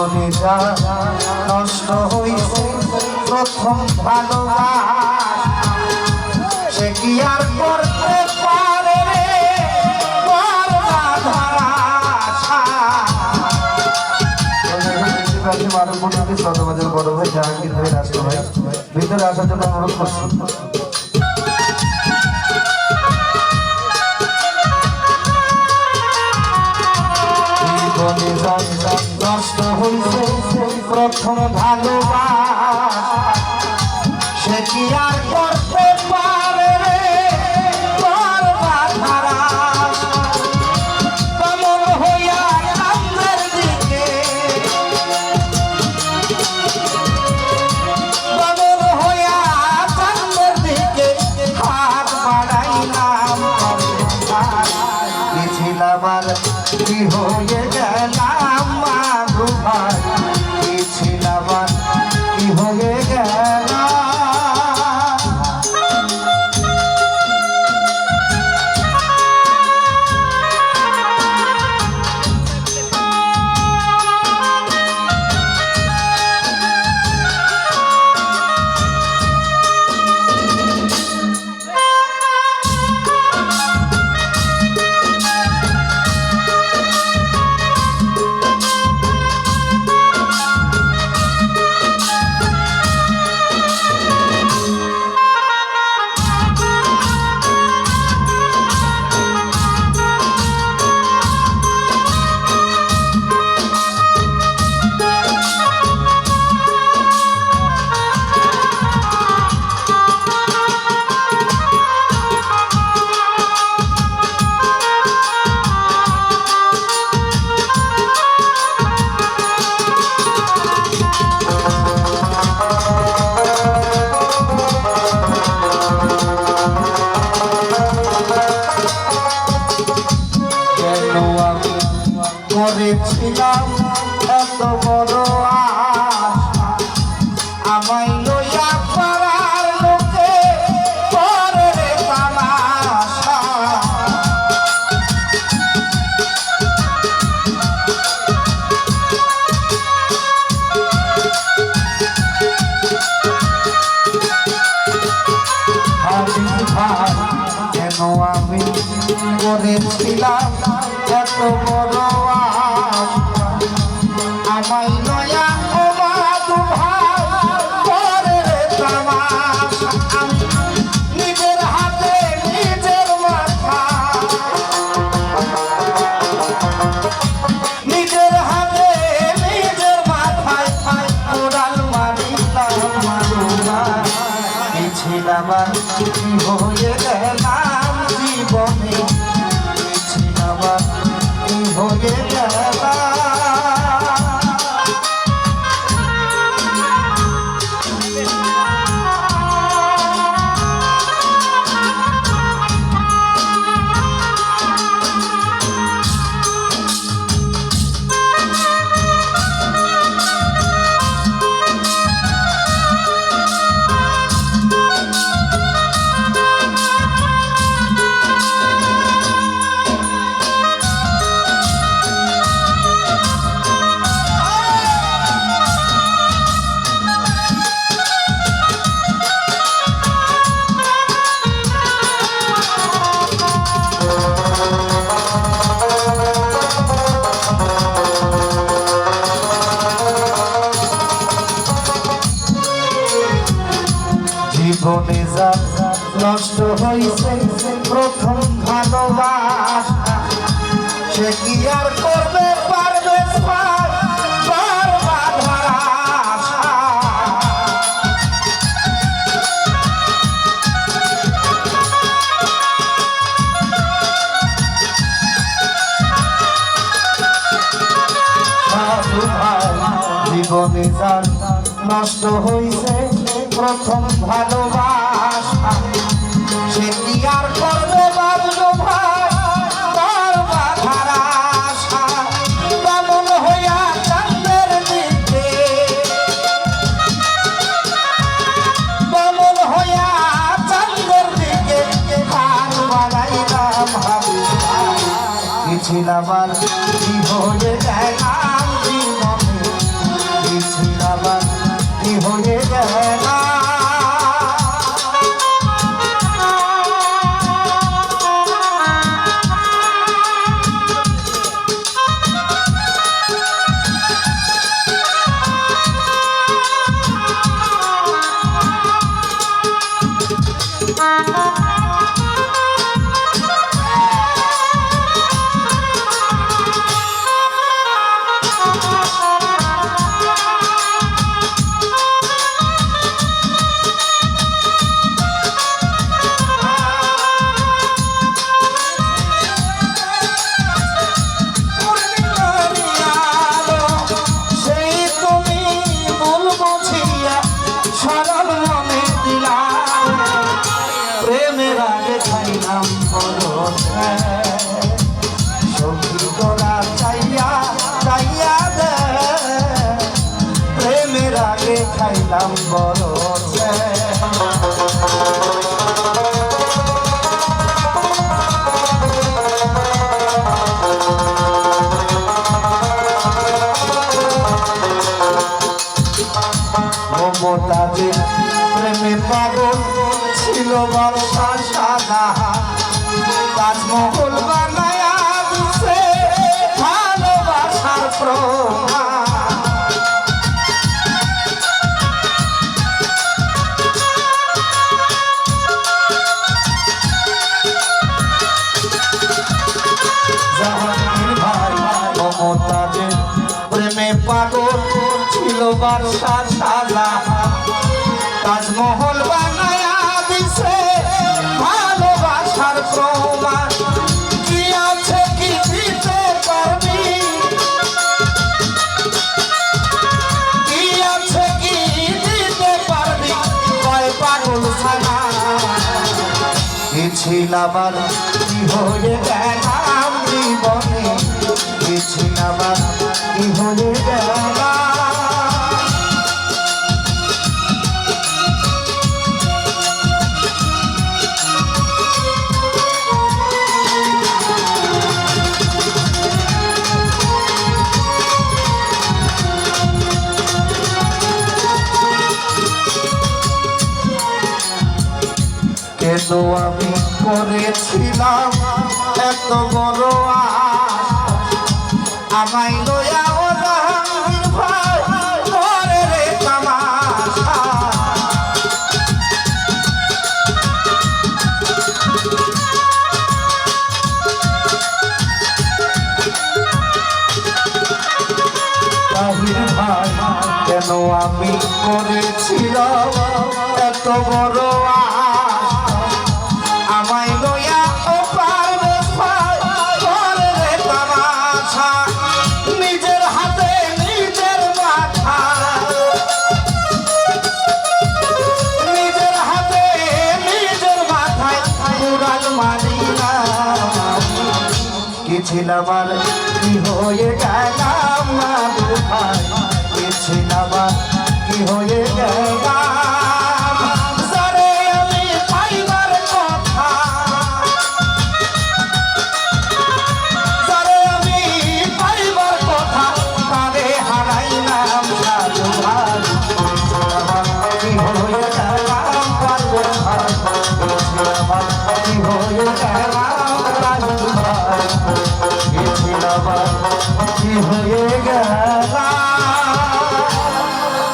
জীবনে যা নষ্ট হইছে প্রথম ভালোবাসা। সে কি আর করতে পারে বড় জীবনে যার যার সেই হইছে প্রথম ভালোবাসা করেছিলাম এত বড় আমায় লইয়া পাড়ার লোকে করে তামাশা। কেন আমি করেছিলাম এত বড় আর কি হয়ে গেলাম জীবনে ছিলাম কি হয়ে গেলাম নষ্ট হইছে প্রথম ভালোবাসা। সে কি আর করবে পারবে জীবনে যার নষ্ট হইছে প্রথম ভালোবাসা। সে কি আর করবে বাবলু ভাই? তার বাধার আশা বামন হইয়া চাঁদের দিকে? বামন হইয়া চাঁদের দিকে হাত বাড়াইলাম হাবু ছিলাম আর কি হয়ে গেলাম জীবনে খাইলাম বড় মমতাজের প্রেমে পাগল ছিল বর্ষা সাদা তাজমহল বানায়া দিছে ভালোবাসার মমতাজের প্রেমে পাগল ছিল বারোটা সাদা কি ছিলাম আর কি হয়ে গেলাম জীবনে? ছিলাম কি হয়ে গেলাম করেছিলাম এত বড়? আমায় লয়া কেন আমি করেছিলাম এত বড় আশা? ছিলাম আর কি হয়ে গেলাম বাবু ভাই ছিলাম আর কি হয়ে গেলাম